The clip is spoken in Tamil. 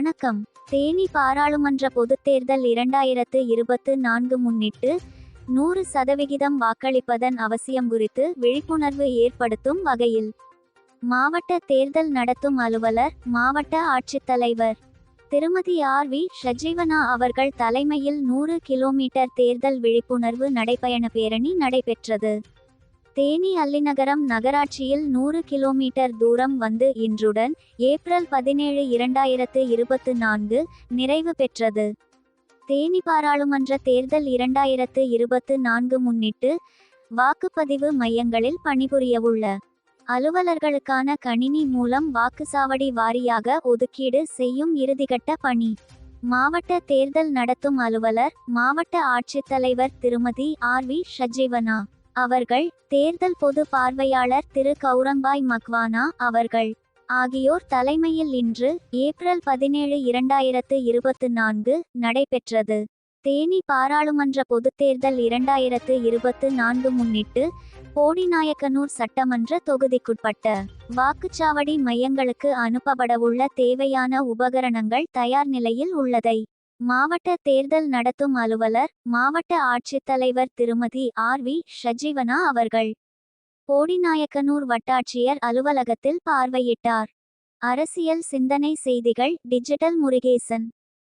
வணக்கம். தேனி பாராளுமன்ற பொதுத் தேர்தல் இரண்டாயிரத்து இருபத்து நான்கு முன்னிட்டு நூறு சதவிகிதம் வாக்களிப்பதன் அவசியம் குறித்து விழிப்புணர்வு ஏற்படுத்தும் வகையில் மாவட்ட தேர்தல் நடத்தும் அலுவலர் மாவட்ட ஆட்சித்தலைவர் திருமதி ஆர் வி. ஷஜீவனா அவர்கள் தலைமையில் நூறு கிலோமீட்டர் தேர்தல் விழிப்புணர்வு நடைபயண பேரணி நடைபெற்றது. தேனி அல்லிநகரம் நகராட்சியில் நூறு கிலோமீட்டர் தூரம் வந்து இன்றுடன் ஏப்ரல் பதினேழு இரண்டாயிரத்து இருபத்து நான்கு நிறைவு பெற்றது. தேனி பாராளுமன்ற தேர்தல் இரண்டாயிரத்து இருபத்து நான்கு முன்னிட்டு வாக்குப்பதிவு மையங்களில் பணிபுரியவுள்ள அலுவலர்களுக்கான கணினி மூலம் வாக்குச்சாவடி வாரியாக ஒதுக்கீடு செய்யும் இறுதிக்கட்ட பணி. மாவட்ட தேர்தல் நடத்தும் அலுவலர் மாவட்ட ஆட்சித்தலைவர் திருமதி ஆர் வி ஷஜீவனா அவர்கள் தேர்தல் பொது பார்வையாளர் திரு கௌரம்பாய் மக்வானா அவர்கள். ஆகியோர் தலைமையில் இன்று ஏப்ரல் பதினேழு இரண்டாயிரத்து இருபத்து நான்கு நடைபெற்றது. தேனி பாராளுமன்ற பொதுத்தேர்தல் இரண்டாயிரத்து இருபத்து நான்கு முன்னிட்டு போடிநாயக்கனூர் சட்டமன்ற தொகுதிக்குட்பட்ட வாக்குச்சாவடி மையங்களுக்கு அனுப்பப்படவுள்ள தேவையான உபகரணங்கள் தயார் நிலையில் உள்ளதை மாவட்ட தேர்தல் நடத்தும் அலுவலர் மாவட்ட ஆட்சித்தலைவர் திருமதி ஆர் வி. ஷஜீவனா அவர்கள் போடிநாயக்கனூர் வட்டாட்சியர் அலுவலகத்தில் பார்வையிட்டார். அரசியல் சிந்தனை செய்திகள் டிஜிட்டல் முருகேசன்.